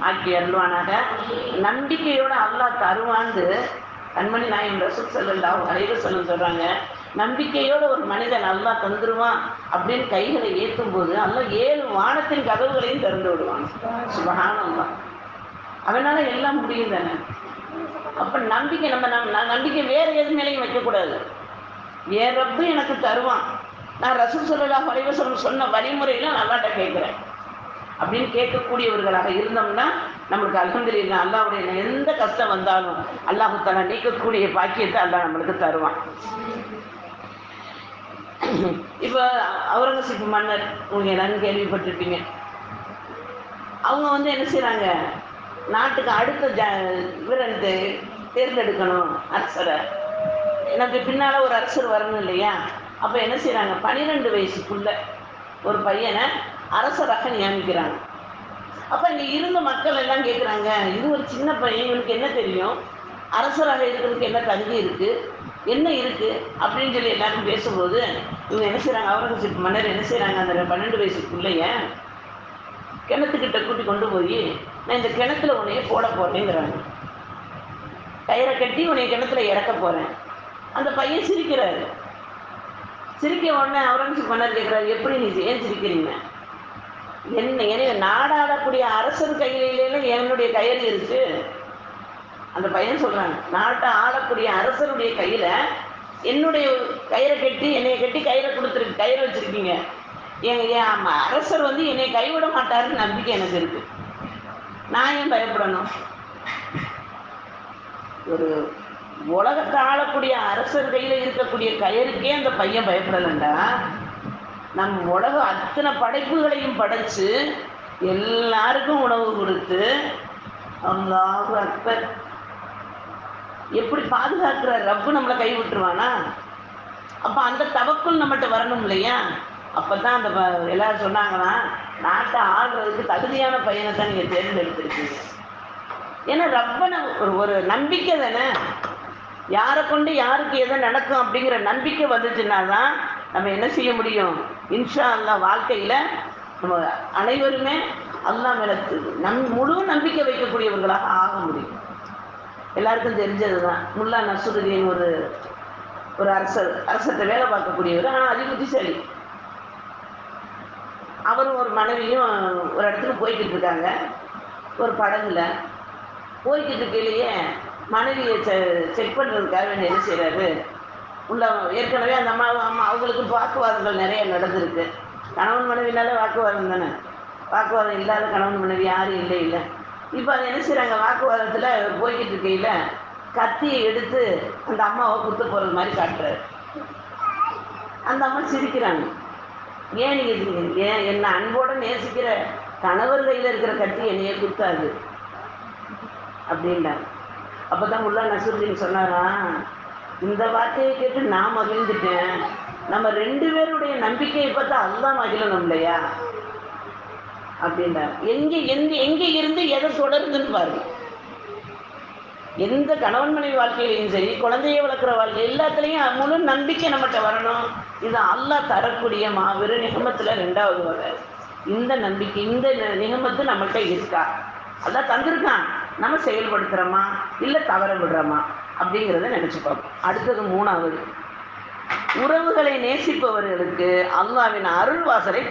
ஆக்கி அருள்வானாக. நம்பிக்கையோட அல்லாஹ் தருவான்னு கண்மணி நாயம் ரசூல் செல்லல்லாஹு அலைவ செல்லும் சொல்றாங்க நம்பிக்கையோட ஒரு மனிதன் நல்லா தந்துருவான் அப்படின்னு கைகளை ஏற்றும் போது அல்லாஹ் ஏழு வானத்தின் கதவுகளையும் திறந்து விடுவான். சுபஹானல்லாஹ். அவனால எல்லாம் முடியும் தானே? அப்ப நம்பிக்கை நம்ம நம் நம்பிக்கை வேற எது மேலையும் வைக்கக்கூடாது. என் ரப்பு எனக்கு தருவான். நான் ரசூல் சொல்லலாம் வரைவசனம் சொன்ன வழிமுறையில நல்லாட்ட கேட்குறேன். அப்படின்னு கேட்கக்கூடியவர்களாக இருந்தோம்னா நம்மளுக்கு அலமதுல்லா அல்லாவுடைய எந்த கஷ்டம் வந்தாலும் அல்லாஹு தலா நீக்கக்கூடிய பாக்கியத்தை அல்லாஹ் நம்மளுக்கு தருவான். இப்போ அவுரங்கசீப் மன்னர் உங்களுக்கு எல்லாரும் கேள்விப்பட்டிருப்பீங்க. அவங்க வந்து என்ன செய்கிறாங்க நாட்டுக்கு அடுத்த ஜ இவரை தேர்ந்தெடுக்கணும் அரசரை. எனக்கு பின்னால் ஒரு அரசர் வரணும் இல்லையா? அப்போ என்ன செய்கிறாங்க பன்னிரெண்டு வயசுக்குள்ள ஒரு பையனை அரசராக நியமிக்கிறாங்க. அப்போ இங்கே இருந்த மக்கள் எல்லாம் கேட்குறாங்க இது ஒரு சின்ன பையன் இவனுக்கு என்ன தெரியும்? அரசராக இருக்கிறதுக்கு என்ன தகுதி இருக்குது என்ன இருக்குது அப்படின்னு சொல்லி எல்லாரும் பேசும்போது இவங்க என்ன செய்கிறாங்க அவுரங்கசீப் மன்னர் என்ன செய்கிறாங்க அந்த பன்னெண்டு வயசுக்குள்ளேயே கிணத்துக்கிட்ட கூட்டி கொண்டு போய் நான் இந்த கிணத்துல உன்னைய போட போறேங்கிறாங்க. கயிறை கட்டி உன்னைய கிணத்துல இறக்க போறேன். அந்த பையன் சிரிக்கிறாரு. சிரிக்க உடனே அவுரங்கசீப் மன்னர் கேட்குறாரு எப்படி நீ ஏன் சிரிக்கிறீங்க? என்ன நாடாடக்கூடிய அரசன் அரசர் கையில என்னுடைய கயிறு இருக்கு. அந்த பையன் சொல்றாங்க நாட்டை ஆளக்கூடிய அரசனுடைய கையில என்னுடைய கயிறை கட்டி என்னைய கட்டி கயிறை கொடுத்துருக்கு கயிறை வச்சிருக்கீங்க. எங்க என் அம்மா அரசர் வந்து என்னை கைவிட மாட்டாருன்னு நம்பிக்கை எனக்கு இருக்கு. நான் ஏன் பயப்படணும்? ஒரு உலகத்தை ஆளக்கூடிய அரசர் கையில் இருக்கக்கூடிய கயருக்கே அந்த பையன் பயப்படலண்டா? நம் உலக அத்தனை படைப்புகளையும் படைச்சு எல்லாருக்கும் உணவு கொடுத்து அல்லாஹ் அக்பர். எப்படி பாதுகாக்கிற ரப்பு நம்மளை கை விட்டுருவானா? அப்போ அந்த தவக்குள் நம்மகிட்ட வரணும் இல்லையா? அப்போ தான் அந்த எல்லாரும் சொன்னாங்கன்னா நாட்டை ஆடுறதுக்கு தகுதியான பையனை தான் நீங்கள் தேர்ந்தெடுத்திருக்கீங்க. ஏன்னா ரப்பனை ஒரு ஒரு நம்பிக்கை தானே? யாரை கொண்டு யாருக்கு எதை நடக்கும் அப்படிங்கிற நம்பிக்கை வந்துச்சுன்னா தான் நம்ம என்ன செய்ய முடியும்? இன்ஷா அல்லாஹ் வாழ்க்கையில் நம்ம அனைவருமே அல்லா மேல நம் முழு நம்பிக்கை வைக்கக்கூடியவர்களாக ஆக முடியும். எல்லாருக்கும் தெரிஞ்சது தான் முல்லா நசுருதீன் ஒரு ஒரு அரசர் அரசர்கிட்ட வேலை பார்க்கக்கூடியவர். ஆனால் அதிபுத்திசாலி அவரும் ஒரு மனைவியும் ஒரு இடத்துக்கு போய்கிட்டு இருக்காங்க. ஒரு படகுல. போய்கிட்டு இருக்கையிலேயே மனைவியை செ செக் பண்ணுறதுக்காக வேண்டி என்ன செய்கிறாரு உள்ள ஏற்கனவே அந்த அம்மா அம்மா அவங்களுக்கு வாக்குவாதங்கள் நிறைய நடந்திருக்கு. கணவன் மனைவினால வாக்குவாதம் தானே? வாக்குவாதம் இல்லாத கணவன் மனைவி யாரும் இல்லை இல்லை. இப்போ அதை என்ன செய்கிறாங்க வாக்குவாதத்தில் போய்கிட்டு இருக்கையில் கத்தியை எடுத்து அந்த அம்மாவை குத்து போகிறது மாதிரி காட்டுறாரு. அந்த அம்மா சிரிக்கிறாங்க. ஏன் நீங்கள் ஏன் என்னை அன்போடு நேசிக்கிற கணவர் கையில் இருக்கிற கத்தி என்னையே குத்தாது? அப்படின்றாங்க. அப்போ தான் உள்ள நசுருதீன் சொன்னாரா இந்த வார்த்தையை கேட்டு நான் மகிழ்ந்துட்டேன். நம்ம ரெண்டு பேருடைய நம்பிக்கையை பார்த்தா அதுதான் மகிழணும் இல்லையா? அப்படின்றார். எங்கே எங்க எங்கே இருந்து எதை தொடருதுன்னு பாருங்க. எந்த கணவன் மனைவி வாழ்க்கையிலையும் சரி குழந்தையை வளர்க்குற வாழ்க்கை எல்லாத்துலேயும் முழு நம்பிக்கை நம்மகிட்ட வரணும். இது அல்லா தரக்கூடிய மாபெரும் நிகமத்தில் ரெண்டாவது வகை. இந்த நம்பிக்கை இந்த நிகமத்து நம்மள்கிட்ட இருக்கா? அதான் தந்திருக்கான். நம்ம செயல்படுத்துகிறோமா இல்லை தவற விடுறோமா? அப்படிங்கிறத நினச்சி பார்ப்போம் அடுத்தது மூணாவது. உறவுகளை நேசிப்பவர்களுக்கு அல்லாவின் அருள் வாசலை